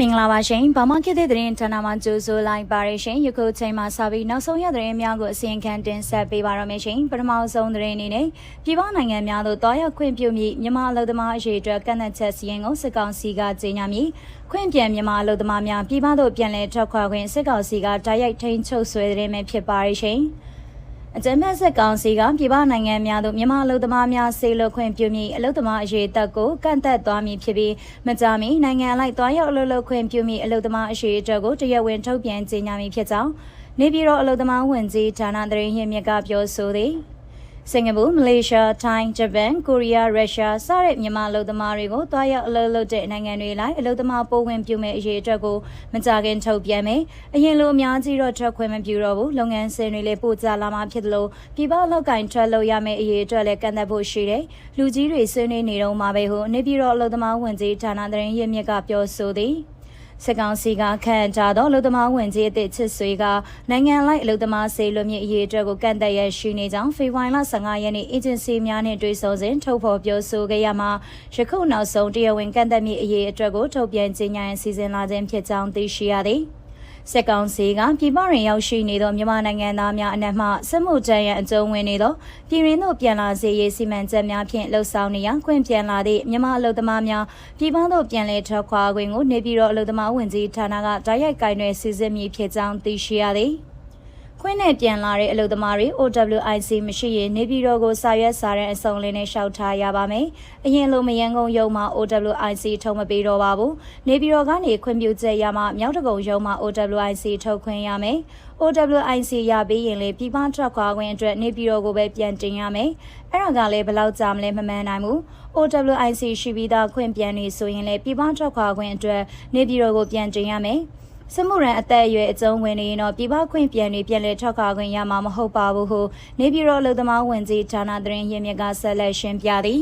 မင်္ဂလာပါရှင်။ဘာမှခေတ်တဲ့သတင်းဌာနမှာကြိုဆိုလိုက်ပါရရှင်။ယခုချိန်မှာစပြီးနောက်ဆုံးရသတင်းများကိုအစီရင်ခံတင်ဆက်ပေးပါရမရှင်။ပထမဆုံးသတင်းအနေနဲ့ပြည်ပနိုင်ငံများသို့တွားရောက်ခွင့်ပြုမိမြန်မာအလုပ်သမားအရေးအတွက်ကန့်သတ်ချက်စီရင်ကိုစစ်ကောင်စီကကြေညာမည်။ခွင့်ပြန်မြန်မာအလုပ်သမားများပြည်ပသို့ပြန်လည်ထွက်ခွာခွင့်စစ်ကောင်စီကတိုက်ရိုက်ထိန်းချုပ်ဆွဲတဲ့မှာဖြစ်ပါရရှင်။ အကြမ်းဖက်စစ်ကောင်စီကပြည်ပနိုင်ငံများသို့မြန်မာအလုပ်သမားများဆေးလွခွင့်ပြုမိအလုပ်သမားအရေးတက်ကိုကန့်သက်သွားမည်ဖြစ်ပြီးမကြာမီနိုင်ငံအလိုက်သွားရောက်အလုပ်လုပ်ခွင့်ပြုမိအလုပ်သမားအရေးအတွက်ကိုတရားဝင်ထုတ်ပြန်ကြေညာမည်ဖြစ်ကြောင်းနေပြည်တော်အလုပ်သမားဝန်ကြီးဌာနသတင်းရင်းမြစ်ကပြောဆိုသည် စင်ကာပူမလေးရှားထိုင်းဂျပန်ကိုရီးယားရုရှားစတဲ့မြန်မာအလုပ်သမားတွေကိုတွားရောက်အလုပ်လုပ်တဲ့နိုင်ငံတွေလိုက်အလုပ်သမားပိုးဝင်ပြုမဲ့အရေးအတွက်ကိုမကြခင်ထုတ်ပြန်မယ်အရင်လိုအများကြီးတော့ထွက်ခွင့်မပြုတော့ဘူးလုပ်ငန်းစဉ်တွေလည်းပို့ကြလာမှဖြစ်သလိုပြည်ပလောက်ကင်ထွက်လို့ရမယ့်အရေးအတွက်လည်းကန့်သတ်ဖို့ရှိတယ်လူကြီးတွေဆွေးနွေးနေတော့မှာပဲဟုနေပြည်တော်အလုပ်သမားဝန်ကြီးဌာနသတင်းရင်းမြစ်ကပြောဆိုသည် စစ်ကောင်စီကခန့်ထားသောလူသမားဝင်ကြီးအသည့်ချစ်ဆွေကနိုင်ငံလိုက်အလူသမားစေလွတ်မြင့်အရေးအတွက်ကိုကန့်သက်ရရှိနေကြောင်းဖေဖော်ဝါရီလ15ရက်နေ့အေဂျင်စီများနှင့်တွေ့ဆုံစဉ်ထုတ်ဖော်ပြောဆိုခဲ့ရမှာယခုနောက်ဆုံးတရားဝင်ကန့်သက်မြင့်အရေးအတွက်ကိုထုတ်ပြန်ကြေညာရန်စီစဉ်လာခြင်းဖြစ်ကြောင်းသိရှိရသည်။ စက်ကောင်စီကပြည်ပရင်ရောက်ရှိနေသောမြန်မာနိုင်ငံသားများအနက်မှစစ်မှုထမ်းရန်အကျုံးဝင်နေသောပြည်ရင်းတို့ပြန်လာစေရေးစီမံချက်များဖြင့်လှုပ်ဆောင်နေရန်ခွင့်ပြန်လာသည့်မြန်မာအလုပ်သမားများပြည်ပသို့ပြန်လည်ထွက်ခွာခွင့်ကိုနေပြည်တော်အလုပ်သမားဝင်ကြီးဌာနကတိုက်ရိုက်ကင်တွယ်စီစစ်မည်ဖြစ်ကြောင်းသိရှိရသည်။ ခွင့်နဲ့ပြန်လာတဲ့အလုပ်သမားတွေ OWIC မရှိရင်နေပြည်တော်ကိုစာရွက်စာတမ်းအစုံလင်းနဲ့ရှောက်ထားရပါမယ်။အရင်လိုမရန်ကုန်ရုံမှာ OWIC ထုံမပေးတော့ပါဘူး။နေပြည်တော်ကနေခွင့်ပြုချက်ရမှမြောက်တကုံရုံမှာ OWIC ထုတ်ခွင့်ရမယ်။ OWIC ရပြီးရင်လေပြည်ပထွက်ခွာခွင့်အတွက်နေပြည်တော်ကိုပဲပြန်တင်ရမယ်။အဲ့ဒါကလည်းဘယ်လောက်ကြာမလဲမမှန်နိုင်ဘူး။ OWIC ရှိပြီးသားခွင့်ပြန်နေဆိုရင်လေပြည်ပထွက်ခွာခွင့်အတွက်နေပြည်တော်ကိုပြန်တင်ရမယ်။ စမှုရန်အသက်အရွယ်အကျုံးဝင်နေရင်တော့ပြည်ပခွင့်ပြန်ပြီးပြန်လည်ထွက်ခွာခွင့်ရမှာမဟုတ်ပါဘူးဟုနေပြည်တော်လူသမားဝင်ကြီးဌာနသတင်းရင်းမြစ်ကဆက်လက်ရှင်းပြသည်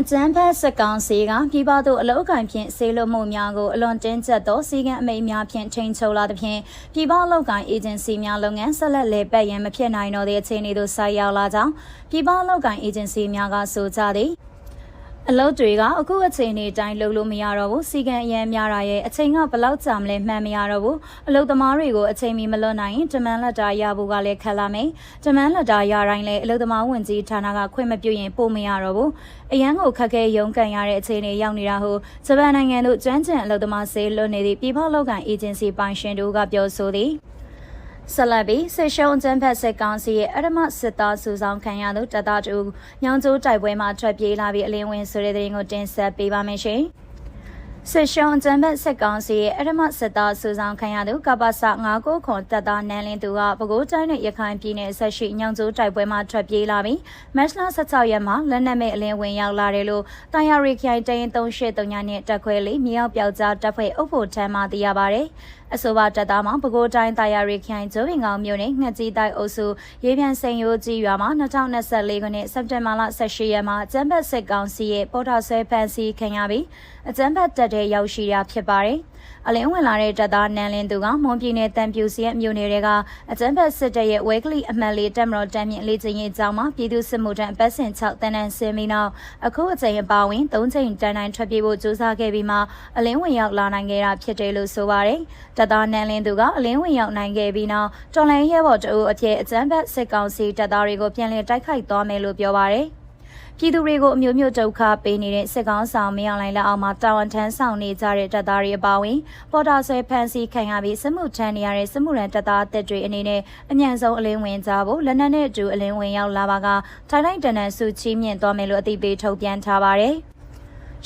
အကျန်းဖတ်စက်ကောင်စီကပြည်ပသို့အလောက်အကင်ဖြင့်ဆေးလွတ်မှုများကိုအလွန်တင်းကျပ်သောစီကံအမိန့်များဖြင့်ချိန်ချုပ်လာသဖြင့်ပြည်ပအလောက်ကိုင်အေဂျင်စီများလုပ်ငန်းဆက်လက်လည်ပတ်ရန်မဖြစ်နိုင်တော့တဲ့အခြေအနေသို့ဆိုက်ရောက်လာကြောင်းပြည်ပအလောက်ကိုင်အေဂျင်စီများကဆိုကြသည် အလုပ်တွေကအခုအချိန်နေတိုင်းလုပ်လို့မရတော့ဘူးစီကံအရင်များတာရဲ့အချိန်ကဘလောက်ကြာမလဲမှန်မရတော့ဘူးအလုပ်သမားတွေကိုအချိန်မီမလွတ်နိုင်ရင်တမန်လက်တာရဖို့ကလည်းခက်လာမယ်တမန်လက်တာရတိုင်းလည်းအလုပ်သမားဝင်ကြီးဌာနကခွင့်မပြုရင်ပို့မရတော့ဘူးအရန်ကိုခက်ခဲရုန်းကန်ရတဲ့အခြေအနေရောက်နေတာဟုဂျပန်နိုင်ငံတို့ကျွမ်းကျင်အလုပ်သမားစေလွတ်နေသည့်ပြည်ပလောက်ကန်အေဂျင်စီပိုင်ရှင်တို့ကပြောဆိုသည် ဆက်လက်ပြီးဆေရှုံကျန်းဖက်စစ်ကောင်စီရဲ့အရမစစ်သားစုဆောင်ခံရသူတပ်သားတူညောင်ကျိုးတိုက်ပွဲမှာထွက်ပြေးလာပြီးအလင်းဝင်ဆိုတဲ့တဲ့ရင်ကိုတင်ဆက်ပေးပါမယ်ရှင်။ စစ်ရှုံးကျန်းဘက်စစ်ကောင်စီရဲ့အရမစစ်သားစုဆောင်ခံရသူကပ္ပစ9ခုတပ်သားနန်းလင်းသူကပဲခူးတိုင်းနဲ့ရခိုင်ပြည်နယ်ဆက်ရှိညောင်ကျိုးတိုက်ပွဲမှာထွက်ပြေးလာပြီးမတ်လ16ရက်မှာလက်နက်မဲ့အလင်းဝင်ရောက်လာတယ်လို့တာယာရီခိုင်တရင်383ညနဲ့တက်ခွဲလေးမြောက်ပြောက်ကြားတပ်ဖွဲ့အုပ်ဖို့ထမ်းမှသိရပါတယ်။အဆိုပါတပ်သားမှာပဲခူးတိုင်းတာယာရီခိုင်ကျိုးပင်ကောင်မြို့နယ်ငှက်ကြီးတိုက်အုပ်စုရေပြန်စိန်ရိုးကြီးရွာမှာ2024ခုနှစ်စက်တင်ဘာလ18ရက်မှာကျန်းဘက်စစ်ကောင်စီရဲ့ပေါ်တာဆွဲဖန်စီခံရပြီးအကျန်းဘက်တပ်တဲ့ရောက်ရှိတာဖြစ်ပါတယ်။အလင်းဝင်လာတဲ့တပ်သားနန်းလင်းသူကမွန်ပြည်နယ်တန်ပြူစီရဲ့မြို့နယ်တွေကအကြမ်းဖက်စစ်တပ်ရဲ့ဝဲကလီအမှတ်လေးတက်မတော်တမ်းမြင့်လေးချင်းရေးအကြောင်းမှာပြည်သူစစ်မှုထမ်းအပတ်စဉ်6တန်းတန်းဆင်းပြီးနောက်အခုအချိန်အပါဝင်3ချိန်တန်းတိုင်းထွက်ပြေးဖို့ကြိုးစားခဲ့ပြီးမှအလင်းဝင်ရောက်လာနိုင်ခဲ့တာဖြစ်တယ်လို့ဆိုပါတယ်။တပ်သားနန်းလင်းသူကအလင်းဝင်ရောက်နိုင်ခဲ့ပြီးနောက်တော်လိုင်းရဲဘော်တအုပ်အဖြစ်အကြမ်းဖက်စစ်ကောင်စီတပ်သားတွေကိုပြန်လည်တိုက်ခိုက်သွားမယ်လို့ပြောပါတယ်။ ပြည်သူတွေကိုအမျိုးမျိုးဒုက္ခပေးနေတဲ့စစ်ကောင်းဆောင်မင်းအောင်လှိုင်လက်အောက်မှာတာဝန်ထမ်းဆောင်နေကြတဲ့တပ်သားတွေအပါအဝင်ပေါ်တာဆွဲဖန်စီခံရပြီးစစ်မှုထမ်းနေရတဲ့စစ်မှုရန်တပ်သားတပ်တွေအနေနဲ့အမြန်ဆုံးအလင်းဝင်ကြဖို့လက်နက်နဲ့အတူအလင်းဝင်ရောက်လာပါကထိုင်းတိုင်းတန်တန်စုချီးမြှင့်သွားမယ်လို့အသိပေးထုတ်ပြန်ထားပါတယ်။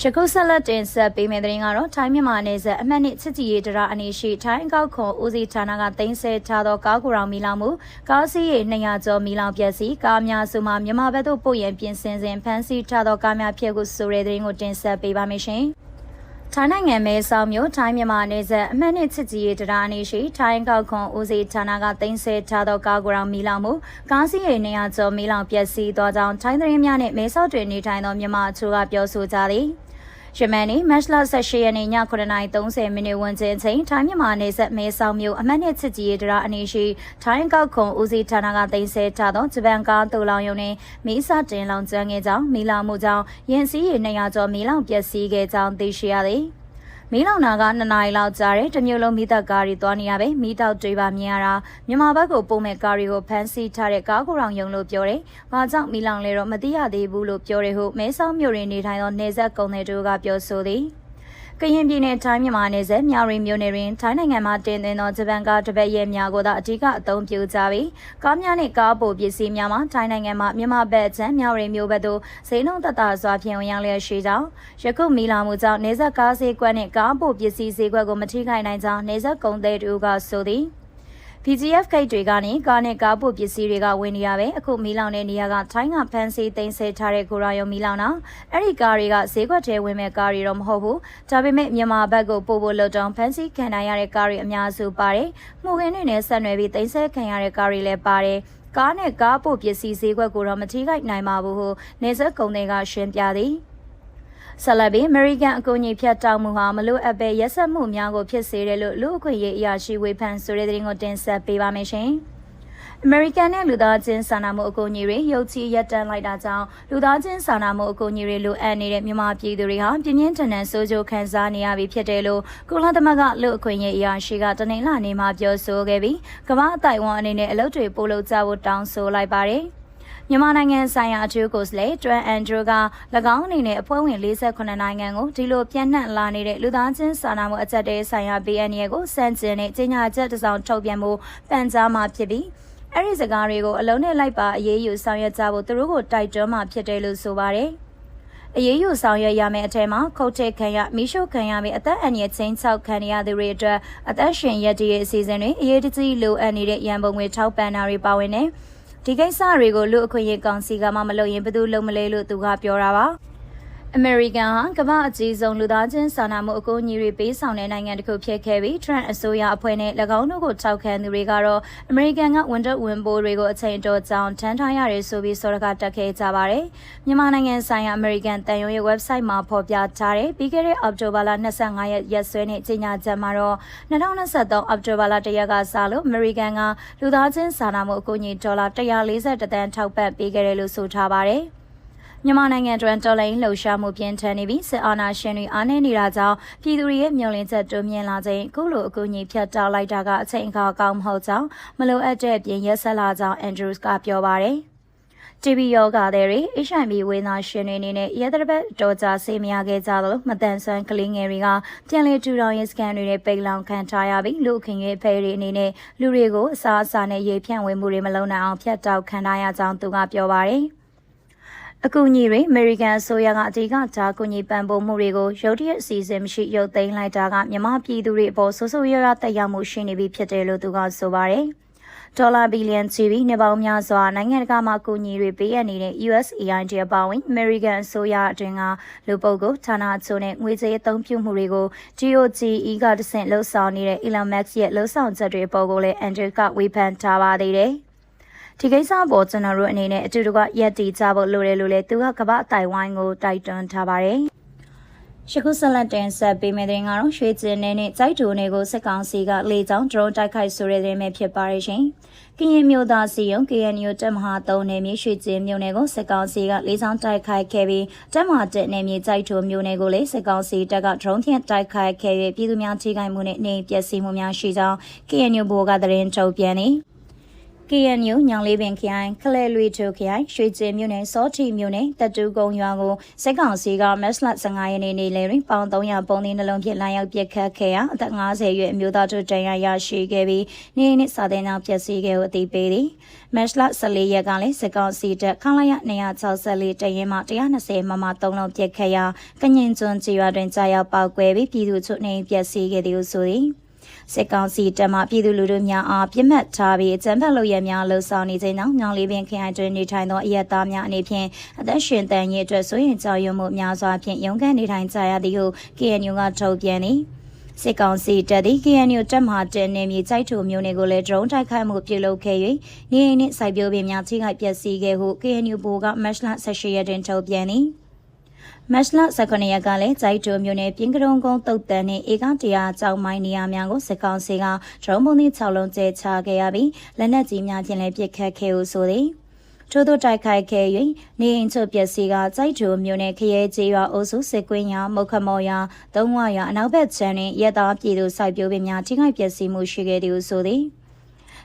ယခုဆက်လက်တင်ဆက်ပေးမယ့်သတင်းကတော့ထိုင်းမြန်မာနယ်စပ်အမှတ်နှစ်ချစ်ကြည်ရေးတရအနီရှိထိုင်းအကောက်ခွန်ဦးစီးဌာနကတင်ဆက်ထားသောကားကူရောင်မီလောင်မှုကားစီးရေ200ကျော်မီလောင်ပျက်စီးကားများစုမှမြန်မာဘက်သို့ပို့ရန်ပြင်ဆင်စဉ်ဖမ်းဆီးထားသောကားများဖြစ်ကိုဆိုတဲ့သတင်းကိုတင်ဆက်ပေးပါမယ်ရှင်။ထိုင်းနိုင်ငံမဲဆောက်မြို့ထိုင်းမြန်မာနယ်စပ်အမှတ်နှစ်ချစ်ကြည်ရေးတရားအနေရှိထိုင်းကောက်ခွန်ဦးစီးဌာနကတင်ဆက်ထားသောကားကူရောင်မီလောင်မှုကားစီးရေ200ကျော်မီလောင်ပျက်စီးသောကြောင့်ထိုင်းသတင်းများနှင့်မဲဆောက်တွင်နေထိုင်သောမြန်မာအချို့ကပြောဆိုကြသည်။ ယမန်နေ့မတ်လ18ရက်နေ့ည9:30မိနစ်ဝန်းကျင်အချိန်ထိုင်းမြန်မာနယ်စပ်မဲဆောက်မြို့အမှတ်နှစ်ချစ်ကြည်ရေးတရာအနီးရှိထိုင်းကောက်ခုံဦးစီးဌာနကတင်ဆက်ထားသောဂျပန်ကားတူလောင်ရုံနှင့်မီးစတင်လောင်ကျွမ်းခဲ့ကြောင်းမီးလောင်မှုကြောင့်ရင်စည်းရည်200ကျော်မီးလောင်ပျက်စီးခဲ့ကြောင်းသိရှိရသည်။ မီးလောင်နာက2နာရီလောက်ကြာတယ်တမျိုးလုံးမိသက်ကားတွေသွားနေရပဲမိတောက်တွေပါမြင်ရတာမြန်မာဘက်ကိုပုံမဲ့ကားတွေကိုဖမ်းဆီးထားတဲ့ကားကိုရောင်ယုံလို့ပြောတယ်။ဘာကြောင့်မီးလောင်လဲတော့မသိရသေးဘူးလို့ပြောတယ်ဟုမဲဆောက်မြို့ရင်းနေထိုင်သောနေဆက်ကုံတွေတို့ကပြောဆိုသည်။ ကရင်ပြည်နယ်တိုင်းမြန်မာနယ်စပ်မြောက်ရင်မြို့နယ်တွင်ထိုင်းနိုင်ငံမှာတင်သွင်းသောဂျပန်ကားတစ်ပတ်ရဲ့များကိုသာအဓိကအသုံးပြုကြပြီးကားများနှင့်ကားပိုပစ္စည်းများမှာထိုင်းနိုင်ငံမှာမြန်မာဘက်ချမ်းမြောက်ရင်မြို့ဘက်သို့ဈေးနှုန်းသက်သာစွာဖြင့်ဝင်ရောက်လျက်ရှိကြောင်းယခုမီလာမှုကြောင့်နေဆက်ကားဈေးကွက်နှင့်ကားပိုပစ္စည်းဈေးကွက်ကိုမထိခိုက်နိုင်ကြောင်းနေဆက်ကုန်သည်တို့ကဆိုသည် PGF ဂိတ်တွေကနေကားနဲ့ကားပို့ပစ္စည်းတွေကဝင်နေရပဲအခုမီလောင်တဲ့နေရာကထိုင်းကဖန်စီသိမ်းဆဲထားတဲ့ကိုရာယုံမီလောင်တာအဲ့ဒီကားတွေကဈေးကွက်ထဲဝင်မဲ့ကားတွေတော့မဟုတ်ဘူးဒါပေမဲ့မြန်မာဘက်ကိုပို့ဖို့လွတ်တောင်းဖန်စီခံနိုင်ရတဲ့ကားတွေအများစုပါတယ်မှုခင်းတွေနဲ့ဆက်နွယ်ပြီးသိမ်းဆဲခံရတဲ့ကားတွေလည်းပါတယ်ကားနဲ့ကားပို့ပစ္စည်းဈေးကွက်ကိုတော့မထိခိုက်နိုင်ပါဘူးဟုနေဆက်ကုံတွေကရှင်းပြသည် ဆက်လက်ပြီး American အကူအညီဖြတ်တောက်မှုဟာမလို့အပ်ပဲရက်ဆက်မှုများကိုဖြစ်စေတယ်လို့လူအခွင့်အရေးအရာရှိဝေဖန်ဆိုတဲ့သတင်းကိုတင်ဆက်ပေးပါမယ်ရှင်။ American နဲ့လူသားချင်းစာနာမှုအကူအညီတွေရုပ်ချရပ်တန်းလိုက်တာကြောင့်လူသားချင်းစာနာမှုအကူအညီတွေလိုအပ်နေတဲ့မြန်မာပြည်သူတွေဟာပြင်းပြင်းထန်ထန်ဆိုးကျိုးခံစားနေရပြီဖြစ်တယ်လို့ကုလသမဂ္ဂလူအခွင့်အရေးအရာရှိကတနင်္လာနေ့မှာပြောဆိုခဲ့ပြီးကမ္ဘာအတိုင်ဝမ်အနေနဲ့အလုပ်တွေပို့လုပ်ကြဖို့တောင်းဆိုလိုက်ပါတယ်။ မြန်မာနိုင်ငံဆိုင်ရာအထူးကိုယ်စားလှယ်တွန်အန်ဒရူက၎င်းအနေနဲ့အဖွဲ့ဝင်48နိုင်ငံကိုဒီလိုပြန့်နှံ့လာနေတဲ့လူသားချင်းစာနာမှုအကြက်တဲဆိုင်ရာ BNN ကိုစန့်ကျင်တဲ့ကြေညာချက်တစ်စောင်ထုတ်ပြန်မှုပန်ကြားမှာဖြစ်ပြီးအဲ့ဒီစကားတွေကိုအလုံးနဲ့လိုက်ပါအရေးယူဆောင်ရွက်ကြဖို့သူတို့ကိုတိုက်တွန်းမှာဖြစ်တယ်လို့ဆိုပါတယ်။အရေးယူဆောင်ရွက်ရမယ့်အထက်မှာခုတ်ထက်ခံရမိရှုခံရမယ့်အသက်အန္တရာယ်ချင်းချောက်ခံရသူတွေအတွက်အသက်ရှင်ရည်တည်ရဲ့အစီအစဉ်တွေအရေးတကြီးလိုအပ်နေတဲ့ရန်ပုံငွေထောက်ပံ့တာတွေပါဝင်နေတယ်။ ဒီကိစ္စတွေကိုလူအခွင့်အရေးကောင်စီကမှမလုပ်ရင်ဘယ်သူလုပ်မလဲလို့သူကပြောတာပါ အမေရိကန်ဟာကမ္ဘာအကြီးဆုံးလူသားချင်းစာနာမှုအကူအညီတွေပေးဆောင်တဲ့နိုင်ငံတစ်ခုဖြစ်ခဲ့ပြီး Trump အစိုးရအဖွဲ့နဲ့၎င်းတို့ကိုထောက်ခံသူတွေကတော့အမေရိကန်ကဝန်တော့ဝန်ပိုးတွေကိုအချိန်တော်ကြောင်ထမ်းထားရတယ်ဆိုပြီးစောရကတက်ခဲ့ကြပါတယ်။မြန်မာနိုင်ငံဆိုင်ရာအမေရိကန်တန်ရုံးရဲ့ website မှာဖော်ပြထားတဲ့ပြီးခဲ့တဲ့အောက်တိုဘာလ25ရက်ရက်စွဲနဲ့ကြေညာချက်မှာတော့2023အောက်တိုဘာလ1ရက်ကစလို့အမေရိကန်ကလူသားချင်းစာနာမှုအကူအညီဒေါ်လာ140တန်းထောက်ပံ့ပေးခဲ့တယ်လို့ဆိုထားပါတယ်။ မြန်မာနိုင်ငံတွင်တော်လိုင်းလှုပ်ရှားမှုပြင်းထန်နေပြီးစစ်အာဏာရှင်တွေအားနည်းနေတာကြောင့်ပြည်သူတွေရဲ့မျှော်လင့်ချက်တိုးမြင့်လာခြင်းအခုလိုအကူအညီဖြတ်တောက်လိုက်တာကအချိန်အခါကောင်းမဟုတ်ကြောင်းမလိုအပ်တဲ့အပြင်ရက်ဆက်လာကြောင်းအန်ဒရူးစ်ကပြောပါတယ်။ TB ယောဂတဲ့တွေ HIV ဝေဒနာရှင်တွေအနေနဲ့ရဲတပတ်တော်ကြာဆေးမရခဲ့ကြသလိုမတန်ဆွမ်းကလေးငယ်တွေကပြန်လည်ထူထောင်ရေးစကန်တွေနဲ့ပိတ်လောင်ခံထားရပြီးလူခင်ရဲ့ဖဲတွေအနေနဲ့လူတွေကိုအစားအစာနဲ့ရေဖြန့်ဝေမှုတွေမလုပ်နိုင်အောင်ဖျက်တောက်ခံထားရကြောင်းသူကပြောပါတယ်။ အကူအညီတွေအမေရိကန်အစိုးရကအဓိကထားကူညီပံ့ပိုးမှုတွေကိုရုတ်တရက်အစီအစဉ်မရှိရုပ်သိမ်းလိုက်တာကမြန်မာပြည်သူတွေအပေါ်ဆိုးဆိုးရွားရွားတက်ရောက်မှုရှိနေပြီဖြစ်တယ်လို့သူကဆိုပါတယ်။ဒေါ်လာဘီလီယံချီပြီးနေပေါင်းများစွာနိုင်ငံတကာမှာကူညီတွေပေးအပ်နေတဲ့ USAID အပါအဝင် American အစိုးရအတွင်းကလူပုဂ္ဂိုလ်ဌာနအချို့နဲ့ငွေကြေးအသုံးပြုမှုတွေကို GOGE ကတဆင့်လှုပ်ဆောင်နေတဲ့ Elon Musk ရဲ့လှုပ်ဆောင်ချက်တွေအပေါ်ကိုလည်း Andrew ကဝေဖန်ထားပါသေးတယ်။ ဒီကိစ္စပေါ်ကျွန်တော်တို့အနေနဲ့အတူတကွရက်တည်ကြဖို့လိုတယ်လို့လည်းသူကကမ္ဘာတိုင်ဝမ်ကိုတိုက်တွန်းထားပါတယ်။ရှခုဆက်လက်တင်ဆက်ပေးမယ့်တဲ့ကတော့ရွှေကျင်နေနဲ့စိုက်တူနေကိုစစ်ကောင်စီကလေကြောင်းဒရုန်းတိုက်ခိုက်ဆိုတဲ့တဲ့မဲ့ဖြစ်ပါရဲ့ရှင်။ကရင်မျိုးသားစီယုံ KNU တပ်မဟာ3နယ်မြေရွှေကျင်မြို့နယ်ကိုစစ်ကောင်စီကလေကြောင်းတိုက်ခိုက်ခဲ့ပြီးတပ်မဟာ1နယ်မြေစိုက်တူမြို့နယ်ကိုလည်းစစ်ကောင်စီတပ်ကဒရုန်းဖြင့်တိုက်ခိုက်ခဲ့၍ပြည်သူများထိခိုက်မှုနဲ့နေပျက်စီးမှုများရှိကြောင်း KNU ဘိုးကသတင်းထုတ်ပြန်နေ။ KNU ညောင်လေးပင်ခရိုင်ခလဲလွေချိုခရိုင်ရွှေကျင်မြို့နယ်စောထီမြို့နယ်တတူကုန်းရွာကိုစစ်ကောင်စီကမက်စလ15ရက်နေ့နေ့လယ်တွင်ပေါင်300ပုံသင်းနှလုံးဖြင့်လာရောက်ပစ်ခတ်ခဲ့ရာအသက်50ရွယ်အမျိုးသားတို့တရားရရှိခဲ့ပြီးနေနစ်စာတင်ကြောင့်ပျက်စီးခဲ့ဟုအသိပေးသည်မက်စလ14ရက်ကလည်းစစ်ကောင်စီတပ်ခလာရ264တရင်မှ120မမ3လုံးပစ်ခတ်ရာကညင်ကျွန်းကျေးရွာတွင်ကြာရောက်ပောက်ကွဲပြီးပြည်သူချုပ်နေပျက်စီးခဲ့သည်ဟုဆိုသည် စစ်ကောင်စီတပ်မှပြည်သူလူထုများအားပြစ်မှတ်ထားပြီးအကြမ်းဖက်လုပ်ရများလှုံ့ဆော်နေခြင်းကြောင့်ညောင်လေးပင်ခရိုင်တွင်နေထိုင်သောအရက်သားများအနေဖြင့်အသက်ရှင်တန်ရေးအတွက်ဆိုရင်ကြောက်ရွံ့မှုများစွာဖြင့်ရုန်းကန်နေထိုင်ကြရသည်ဟု KNU ကထုတ်ပြန်သည်စစ်ကောင်စီတပ်သည် KNU တပ်မှတဲနေမြေစိုက်ထုမျိုးတွေကိုလည်း drone တိုက်ခိုက်မှုပြုလုပ်ခဲ့၍နေအိမ်နှင့်စိုက်ပျိုးပင်များထိခိုက်ပျက်စီးခဲ့ဟု KNU ဘိုးကမတ်လ18ရက်တွင်ထုတ်ပြန်သည် မတ်လ19ရက်ကလည်းကြိုက်တိုမျိုးနဲ့ပြင်ကရုံကုန်းတုတ်တန်နဲ့ဧကတရားကြောင်းမိုင်းနေရာများကိုစစ်ကောင်စီကဒရုန်းပုံသီး6လုံးကျဲချခဲ့ရပြီးလက်နက်ကြီးများဖြင့်လည်းပစ်ခတ်ခဲ့ဟုဆိုသည်ထို့သောတိုက်ခိုက်ခဲ့၍နေအိမ်ချုပ်ပျက်စီးကကြိုက်ချိုမြို့နယ်ခရဲကျေးရွာအုပ်စုစစ်ကွင်းရွာမုတ်ခမော်ရွာသုံးဝရွာအနောက်ဘက်ခြမ်းတွင်ရဲသားပြည်သူစိုက်ပျိုးပင်များထိခိုက်ပျက်စီးမှုရှိခဲ့သည်ဟုဆိုသည်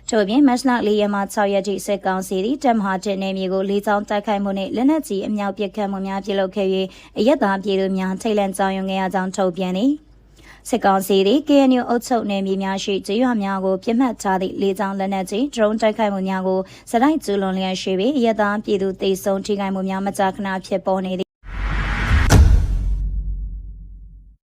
ထို့ပြင်မတ်လ၄ရက်မှ6ရက်ထိစစ်ကောင်စီသည်တပ်မဟာတင်နေမျိုးကိုလေးချောင်းတိုက်ခိုက်မှုနှင့်လက်နက်ကြီးအမြောက်ပစ်ခတ်မှုများပြုလုပ်ခဲ့၍အရက်သားပြည်သူများထိတ်လန့်ကြောင်ရွံ့ခဲ့ရကြောင်းထုတ်ပြန်သည်စစ်ကောင်စီသည် KNU အုပ်ချုပ်နယ်မြေများရှိကျေးရွာများကိုပြစ်မှတ်ထားသည့်လေးချောင်းလက်နက်ကြီး drone တိုက်ခိုက်မှုများကိုစတိုက်ကျူးလွန်လျက်ရှိပြီးအရက်သားပြည်သူတေဆုံးထိခိုက်မှုများမကြာခဏဖြစ်ပေါ်နေသည်